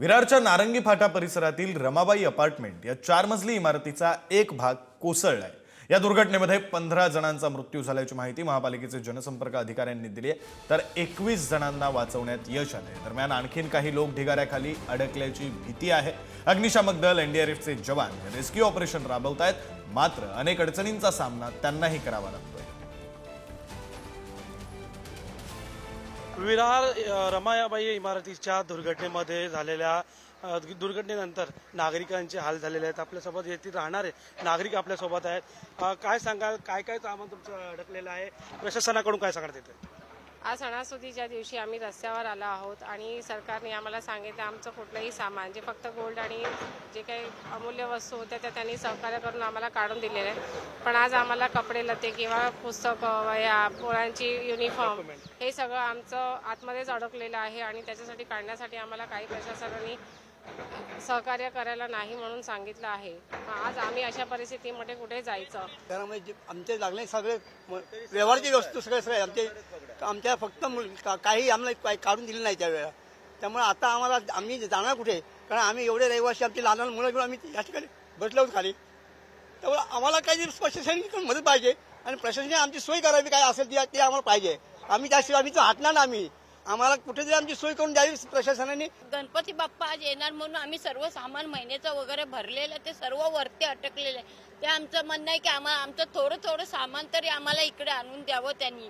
विरारच्या नारंगी फाटा परिसरातील रमाबाई अपार्टमेंट या चार मजली इमारतीचा एक भाग कोसळलाय. या दुर्घटनेमध्ये पंधरा जणांचा मृत्यू झाल्याची माहिती महापालिकेचे जनसंपर्क अधिकाऱ्यांनी दिली आहे. तर एकवीस जणांना वाचवण्यात यश आले दरम्यान आणखीन काही लोक ढिगाऱ्याखाली अडकल्याची भीती आहे. अग्निशामक दल एनडीआरएफचे जवान रेस्क्यू ऑपरेशन राबवत आहेत मात्र अनेक अडचणींचा सामना त्यांनाही करावा लागतो विरार रमायाबाई इमारतीच्या दुर्घटनेमध्ये झालेल्या दुर्घटनेनंतर नागरिकांचे हाल झालेले आहेत. आपल्यासोबत येथील राहणारे नागरिक आपल्यासोबत आहेत. काय सांगाल? काय काय सामान तुमचं अडकलेलं आहे? प्रशासनाकडून काय सांगण्यात येतं आज सणासुदीच्या दिवशी आम्ही रस्त्यावर आलो आहोत आणि सरकारने आम्हाला सांगितलं आमचं कुठलंही सामान जे फक्त गोल्ड आणि जे काही अमूल्य वस्तू होत्या त्या त्यांनी सहकार्य करून आम्हाला काढून दिलेल्या आहेत. पण आज आम्हाला कपडे लते किंवा पुस्तकं वया पोरांची युनिफॉर्म हे सगळं आमचं आतमध्येच अडकलेलं आहे आणि त्याच्यासाठी काढण्यासाठी आम्हाला काही प्रशासनाने सहकार्य करायला नाही म्हणून सांगितलं आहे. आज आम्ही अशा परिस्थितीमध्ये कुठे जायचं? घरामध्ये आमचे लागले सगळे व्यवहारची वस्तू सगळे सगळे आमचे आमच्या फक्त मुल- का- काही आम्हाला काही काढून दिले नाही त्यावेळेला. त्यामुळे आता आम्हाला आम्ही जाणार कुठे? कारण आम्ही एवढे रहिवासी आमची लहान लहान मुलं घेऊन आम्ही या ठिकाणी बसलो खाली. त्यामुळे आम्हाला काही प्रशासनिक मदत पाहिजे आणि प्रशासनाने आमची सोय करावी काय असेल ती ते आम्हाला पाहिजे. आम्ही त्याशिवाय आम्ही तर हटणार ना आम्ही. आम्हाला कुठेतरी आमची सोय करून द्यावी प्रशासनाने. गणपती बाप्पा आज येणार म्हणून आम्ही सर्व सामान महिन्याचं वगैरे भरलेलं ते सर्व वरती अटकलेलं आहे. ते आमचं म्हणणं आहे की आम्हाला आमचं थोडं थोडं सामान तरी आम्हाला इकडे आणून द्यावं त्यांनी.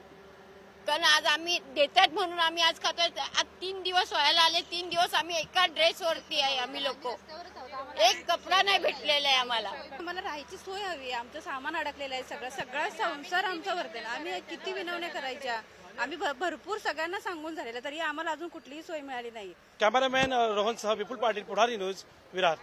कारण आज आम्ही देतात म्हणून आम्ही आज खातोय. आज तीन दिवस व्हायला आले तीन दिवस आम्ही एका ड्रेसवरती आहे आम्ही लोक. एक कपडा नाही भेटलेला आहे आम्हाला. आम्हाला राहायची सोय हवी आहे. आमचं सामान अडकलेलं आहे सगळं. सगळा संसार आमचा वरते आम्ही किती विनवण्या करायच्या? आम्ही भ- भरपूर सगळ्यांना सांगून झालेलं तरी आम्हाला अजून कुठलीही सोय मिळाली नाही. कॅमेरामॅन रोहन सह विपुल पाटील पुढारी न्यूज विरार.